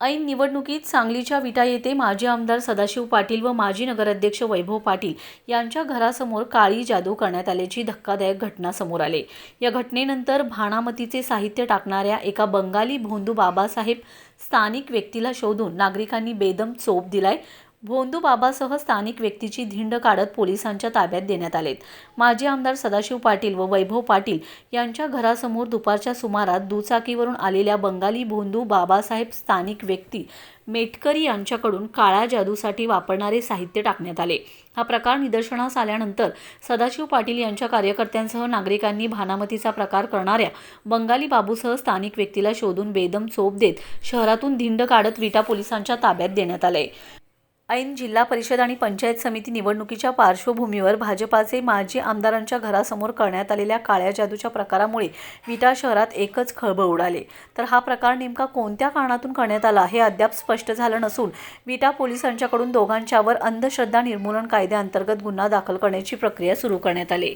ऐन निवडणुकीत सांगलीच्या विटा येथे माजी आमदार सदाशिव पाटील व माजी नगराध्यक्ष वैभव पाटील यांच्या घरासमोर काळी जादू करण्यात आल्याची धक्कादायक घटना समोर आली. या घटनेनंतर भाणामतीचे साहित्य टाकणाऱ्या एका बंगाली भोंदू बाबासाहेब स्थानिक व्यक्तीला शोधून नागरिकांनी बेदम चोप दिलाय. भोंदू बाबासह स्थानिक व्यक्तीची धिंड काढत पोलिसांच्या ताब्यात देण्यात आलेत. माजी आमदार सदाशिव पाटील व वैभव पाटील यांच्या घरासमोर दुपारच्या सुमारात दुचाकीवरून आलेल्या बंगाली भोंदू बाबासाहेब स्थानिक व्यक्ती मेटकरी यांच्याकडून काळ्या जादूसाठी वापरणारे साहित्य टाकण्यात आले. हा प्रकार निदर्शनास आल्यानंतर सदाशिव पाटील यांच्या कार्यकर्त्यांसह नागरिकांनी भानामतीचा प्रकार करणाऱ्या बंगाली बाबूसह स्थानिक व्यक्तीला शोधून बेदम चोप देत शहरातून धिंड काढत विटा पोलिसांच्या ताब्यात देण्यात आले. ऐन जिल्हा परिषद आणि पंचायत समिती निवडणुकीच्या पार्श्वभूमीवर भाजपाचे माजी आमदारांच्या घरासमोर करण्यात आलेल्या काळ्या जादूच्या प्रकारामुळे विटा शहरात एकच खळबळ उडाले. तर हा प्रकार नेमका कोणत्या कारणातून करण्यात आला हे अद्याप स्पष्ट झालं नसून विटा पोलिसांच्याकडून दोघांच्यावर अंधश्रद्धा निर्मूलन कायद्याअंतर्गत गुन्हा दाखल करण्याची प्रक्रिया सुरू करण्यात आली.